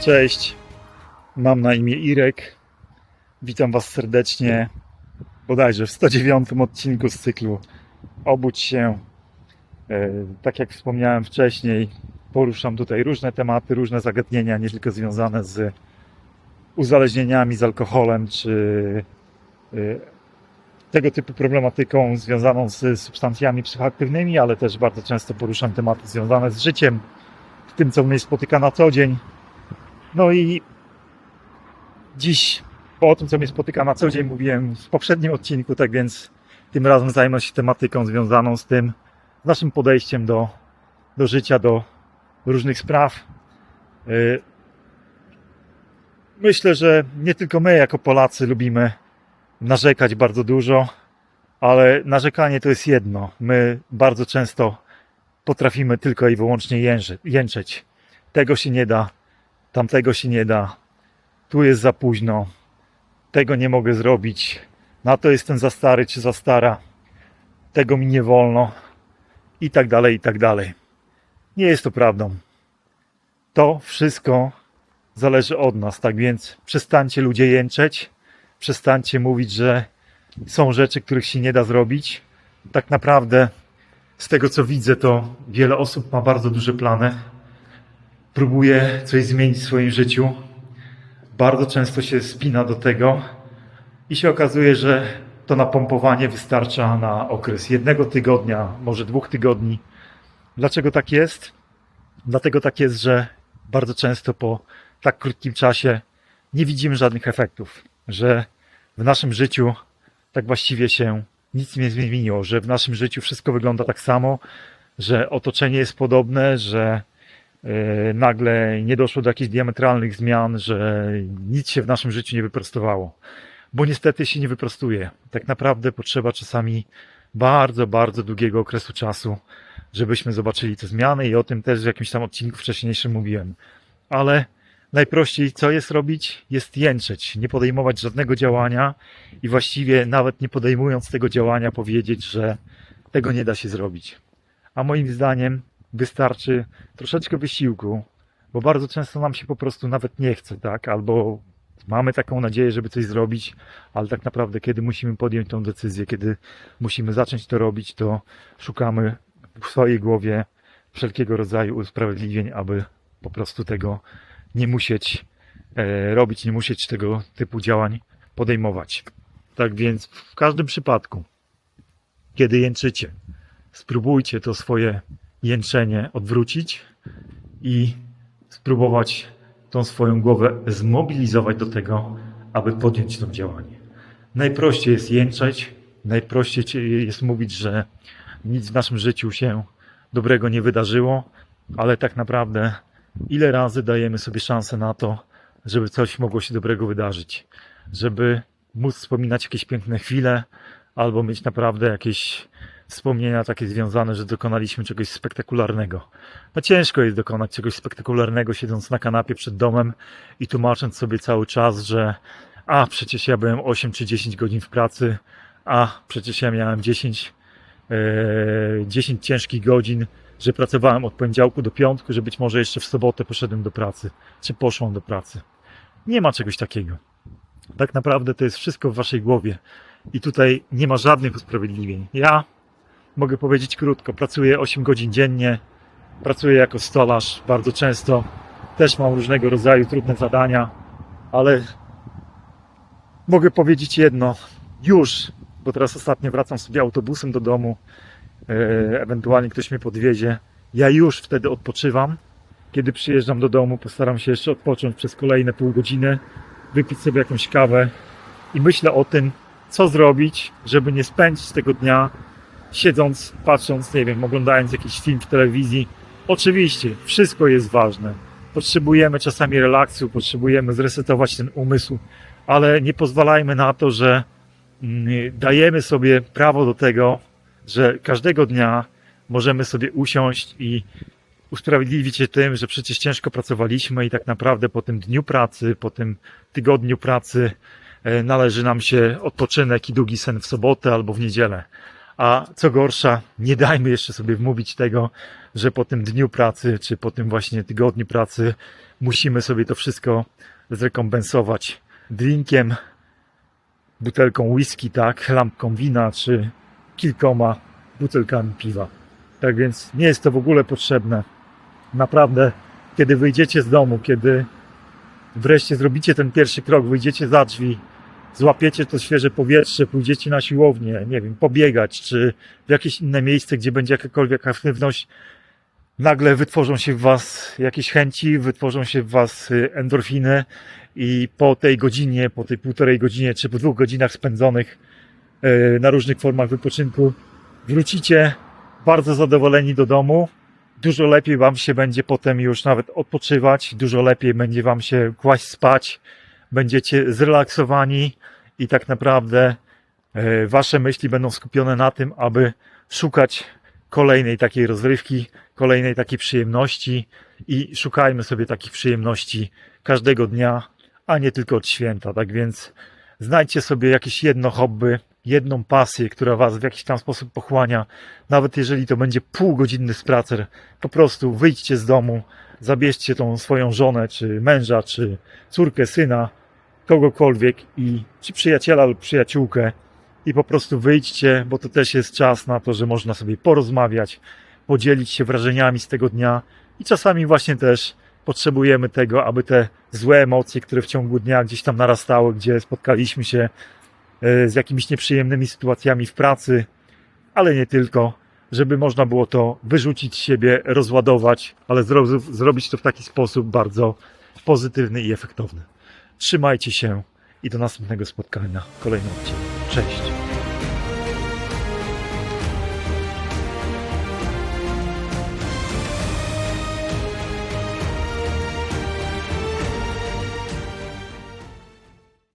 Cześć, mam na imię Irek. Witam Was serdecznie, bodajże w 109 odcinku z cyklu Obudź się. E, Tak jak wspomniałem wcześniej, poruszam tutaj różne tematy, różne zagadnienia, nie tylko związane z uzależnieniami, z alkoholem, czy e, tego typu problematyką związaną z substancjami psychoaktywnymi, ale też bardzo często poruszam tematy związane z życiem, z tym, co mnie spotyka na co dzień. No i dziś po tym, co mnie spotyka na co dzień, mówiłem w poprzednim odcinku, tak więc tym razem zajmę się tematyką związaną z tym, z naszym podejściem do, do życia, do różnych spraw. Yy, Myślę, że nie tylko my jako Polacy lubimy narzekać bardzo dużo, ale narzekanie to jest jedno. My bardzo często potrafimy tylko i wyłącznie jęczeć. Tego się nie da, tamtego się nie da, tu jest za późno, tego nie mogę zrobić, na to jestem za stary czy za stara, tego mi nie wolno. I tak dalej, i tak dalej. Nie jest to prawdą. To wszystko zależy od nas, tak więc przestańcie ludzie jęczeć, przestańcie mówić, że są rzeczy, których się nie da zrobić. Tak naprawdę, z tego co widzę, to wiele osób ma bardzo duże plany, próbuje coś zmienić w swoim życiu. Bardzo często się spina do tego i się okazuje, że to napompowanie wystarcza na okres jednego tygodnia, może dwóch tygodni. Dlaczego tak jest? Dlatego tak jest, że bardzo często po tak krótkim czasie nie widzimy żadnych efektów, że w naszym życiu tak właściwie się nic nie zmieniło, że w naszym życiu wszystko wygląda tak samo, że otoczenie jest podobne, że nagle nie doszło do jakichś diametralnych zmian, że nic się w naszym życiu nie wyprostowało. Bo niestety się nie wyprostuje. Tak naprawdę potrzeba czasami bardzo, bardzo długiego okresu czasu, żebyśmy zobaczyli te zmiany i o tym też w jakimś tam odcinku wcześniejszym mówiłem. Ale najprościej co jest robić? Jest jęczeć, nie podejmować żadnego działania i właściwie nawet nie podejmując tego działania powiedzieć, że tego nie da się zrobić. A moim zdaniem wystarczy troszeczkę wysiłku, bo bardzo często nam się po prostu nawet nie chce, tak? Albo mamy taką nadzieję, żeby coś zrobić, ale tak naprawdę kiedy musimy podjąć tą decyzję, kiedy musimy zacząć to robić, to szukamy w swojej głowie wszelkiego rodzaju usprawiedliwień, aby po prostu tego nie musieć e, robić, nie musieć tego typu działań podejmować. Tak więc w każdym przypadku, kiedy jęczycie, spróbujcie to swoje jęczenie odwrócić i spróbować tą swoją głowę zmobilizować do tego, aby podjąć to działanie. Najprościej jest jęczeć, najprościej ci- jest mówić, że nic w naszym życiu się dobrego nie wydarzyło, ale tak naprawdę ile razy dajemy sobie szansę na to, żeby coś mogło się dobrego wydarzyć, żeby móc wspominać jakieś piękne chwile, albo mieć naprawdę jakieś wspomnienia takie związane, że dokonaliśmy czegoś spektakularnego. No ciężko jest dokonać czegoś spektakularnego, siedząc na kanapie przed domem i tłumacząc sobie cały czas, że a przecież ja byłem 8 czy 10 godzin w pracy, a przecież ja miałem 10, e, 10 ciężkich godzin, że pracowałem od poniedziałku do piątku, że być może jeszcze w sobotę poszedłem do pracy, czy poszłam do pracy. Nie ma czegoś takiego. Tak naprawdę to jest wszystko w waszej głowie. I tutaj nie ma żadnych usprawiedliwień. Ja mogę powiedzieć krótko, pracuję 8 godzin dziennie, pracuję jako stolarz bardzo często, też mam różnego rodzaju trudne zadania, ale mogę powiedzieć jedno, już, bo teraz ostatnio wracam sobie autobusem do domu, e, ewentualnie ktoś mnie podwiezie, ja już wtedy odpoczywam. Kiedy przyjeżdżam do domu, postaram się jeszcze odpocząć przez kolejne pół godziny, wypić sobie jakąś kawę i myślę o tym, co zrobić, żeby nie spędzić tego dnia siedząc, patrząc, nie wiem, oglądając jakiś film w telewizji. Oczywiście, wszystko jest ważne. Potrzebujemy czasami relaksu, potrzebujemy zresetować ten umysł, ale nie pozwalajmy na to, że mm, dajemy sobie prawo do tego, że każdego dnia możemy sobie usiąść i usprawiedliwić się tym, że przecież ciężko pracowaliśmy i tak naprawdę po tym dniu pracy, po tym tygodniu pracy e, należy nam się odpoczynek i długi sen w sobotę albo w niedzielę A co gorsza, nie dajmy jeszcze sobie wmówić tego, że po tym dniu pracy, czy po tym właśnie tygodniu pracy musimy sobie to wszystko zrekompensować drinkiem, butelką whisky, tak, lampką wina, czy kilkoma butelkami piwa. Tak więc nie jest to w ogóle potrzebne. Naprawdę, kiedy wyjdziecie z domu, kiedy wreszcie zrobicie ten pierwszy krok, wyjdziecie za drzwi, złapiecie to świeże powietrze, pójdziecie na siłownię, nie wiem, pobiegać, czy w jakieś inne miejsce, gdzie będzie jakakolwiek aktywność, nagle wytworzą się w Was jakieś chęci, wytworzą się w Was y, endorfiny i po tej godzinie, po tej półtorej godzinie, czy po dwóch godzinach spędzonych y, na różnych formach wypoczynku, wrócicie bardzo zadowoleni do domu. Dużo lepiej Wam się będzie potem już nawet odpoczywać, dużo lepiej będzie Wam się kłaść spać, będziecie zrelaksowani i tak naprawdę e, Wasze myśli będą skupione na tym, aby szukać kolejnej takiej rozrywki, kolejnej takiej przyjemności i szukajmy sobie takich przyjemności każdego dnia, a nie tylko od święta. Tak więc znajdźcie sobie jakieś jedno hobby, jedną pasję, która Was w jakiś tam sposób pochłania. Nawet jeżeli to będzie półgodzinny spacer, po prostu wyjdźcie z domu, zabierzcie tą swoją żonę, czy męża, czy córkę, syna, kogokolwiek i czy przyjaciela lub przyjaciółkę i po prostu wyjdźcie, bo to też jest czas na to, że można sobie porozmawiać, podzielić się wrażeniami z tego dnia i czasami właśnie też potrzebujemy tego, aby te złe emocje, które w ciągu dnia gdzieś tam narastały, gdzie spotkaliśmy się e, z jakimiś nieprzyjemnymi sytuacjami w pracy, ale nie tylko, żeby można było to wyrzucić z siebie, rozładować, ale zro zrobić to w taki sposób bardzo pozytywny i efektowny. Trzymajcie się i do następnego spotkania w kolejnym odcinku. Cześć!